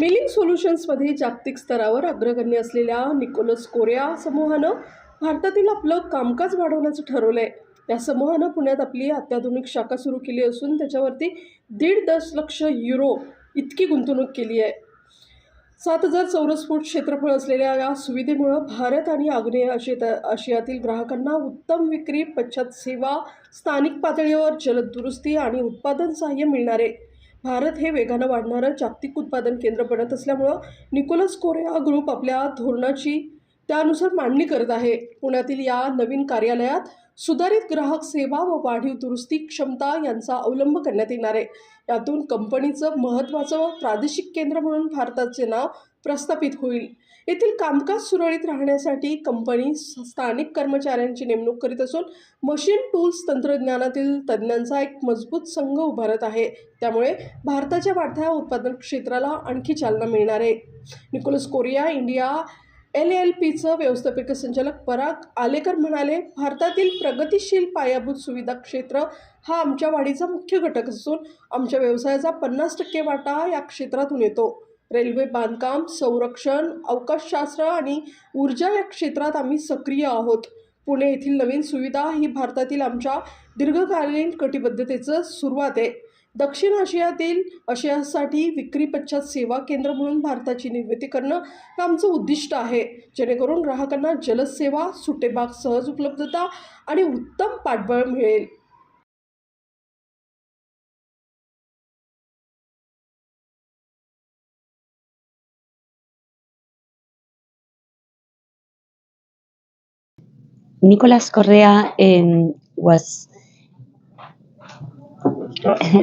Milling सोल्युशन्समध्ये जागतिक स्तरावर अग्रगण्य असलेल्या निकोलस कोरिया समूहानं भारतातील आपलं कामकाज वाढवण्याचं ठरवलं आहे या समूहानं पुण्यात आपली अत्याधुनिक शाखा सुरू केली असून त्याच्यावरती दीड दशलक्ष युरो इतकी गुंतवणूक केली आहे. सात हजार चौरस फूट क्षेत्रफळ असलेल्या या सुविधेमुळं भारत आणि आग्नेय आशिया आशियातील ग्राहकांना उत्तम विक्री पश्चात सेवा स्थानिक पातळीवर जलद दुरुस्ती आणि उत्पादन सहाय्य मिळणार आहे. भारत हे वेगानं वाढणारं जागतिक उत्पादन केंद्र बनत असल्यामुळं निकोलस कोरिया ग्रुप आपल्या धोरणाची त्यानुसार मांडणी करत आहे. पुण्यातील या नवीन कार्यालयात सुधारित ग्राहक सेवा व वाढीव दुरुस्ती क्षमता यांचा अवलंब करण्यात येणार आहे. यातून कंपनीचं महत्त्वाचं प्रादेशिक केंद्र म्हणून भारताचे नाव प्रस्थापित होईल. येथील कामकाज सुरळीत राहण्यासाठी कंपनी स्थानिक कर्मचाऱ्यांची नेमणूक करीत असून मशीन टूल्स तंत्रज्ञानातील तज्ज्ञांचा एक मजबूत संघ उभारत आहे. त्यामुळे भारताच्या वाढत्या उत्पादन क्षेत्राला आणखी चालना मिळणार आहे. Nicolas Correa India L L पीचं व्यवस्थापक संचालक पराग आलेकर म्हणाले भारतातील प्रगतिशील पायाभूत सुविधा क्षेत्र हा आमच्या वाढीचा मुख्य घटक असून आमच्या व्यवसायाचा पन्नास टक्के वाटा या क्षेत्रातून येतो. रेल्वे बांधकाम संरक्षण अवकाशशास्त्र आणि ऊर्जा या क्षेत्रात आम्ही सक्रिय आहोत. पुणे येथील नवीन सुविधा ही भारतातील आमच्या दीर्घकालीन कटिबद्धतेचं सुरुवात आहे. दक्षिण आशियातील आशियासाठी विक्री पश्चात सेवा केंद्र म्हणून भारताची निर्मिती करणं हे आमचं उद्दिष्ट आहे. जेणेकरून ग्राहकांना जलद सेवा सुटेबाग सहज उपलब्धता आणि उत्तम पाठबळ मिळेल. Nicolás Correa um, was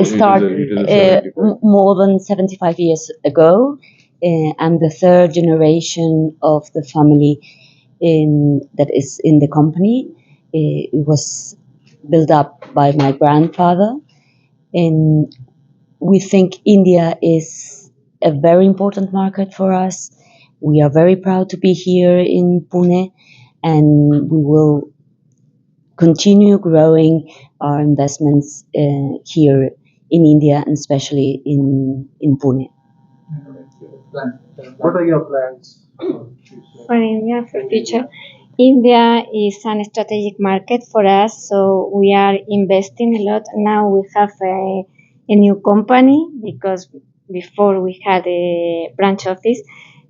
started It is a- uh, it is a m- more than 75 years ago. Uh, I'm the third generation of the family in, that is in the company. Uh, it was built up by my grandfather. And we think India is a very important market for us. We are very proud to be here in Pune and we will continue growing our investments uh, here in India and especially in, in Pune. What are your plans? for India for future. India is an strategic market for us, so we are investing a lot. Now we have a, a new company because before we had a branch office,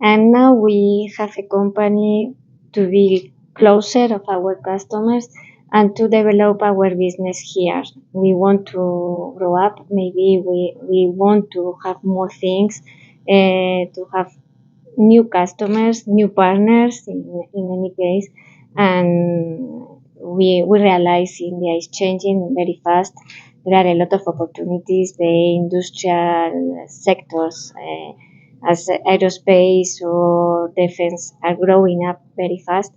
and now we have a company to be closer of our customers and to develop our business here. We want to grow up. Maybe we, we want to have more things, uh, to have new customers, new partners in, in any case. And we, we realize India is changing very fast. There are a lot of opportunities. The industrial sectors, uh, as aerospace or defense, are growing up very fast.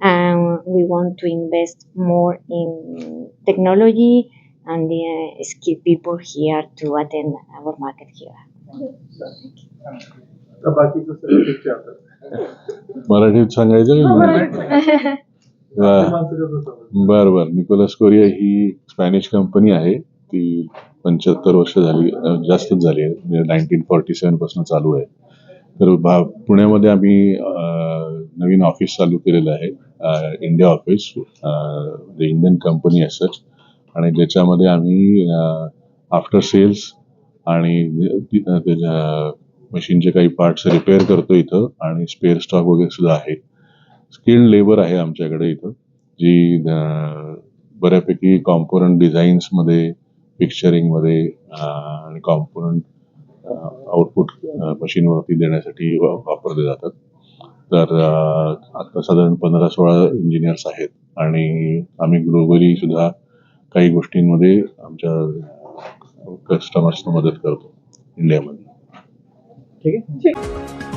And we want to invest more in technology and uh, skill people here to attend our market here. मराठीत सांगायचं? बर बर. Nicolas Correa ही Spanish company आहे. ती पंच्याहत्तर वर्ष झाली जास्तच झाली आहे. म्हणजे नाईन्टीन फॉर्टी सेवनपासून चालू आहे. तर पुण्यामध्ये आम्ही नवीन ऑफिस चालू केलेलं आहे. India office the Indian company such आणि ज्याच्यामध्ये आम्ही uh, आफ्टर सेल्स आणि uh, त्याच्या मशीनचे uh, काही पार्ट्स रिपेअर करतो इथं आणि स्पेअर स्टॉक वगैरे सुद्धा आहे. स्किल्ड लेबर आहे आमच्याकडे इथं जी बऱ्यापैकी कॉम्पोनंट डिझाईन्समध्ये पिक्चरिंगमध्ये आणि कॉम्पोनंट आउटपुट मशीनवरती देण्यासाठी वापरले जातात. तर आता साधारण पंधरा सोळा इंजिनियर्स आहेत आणि आम्ही ग्लोबली सुद्धा काही गोष्टींमध्ये आमच्या कस्टमर्सना मदत करतो इंडियामध्ये. ठीक आहे.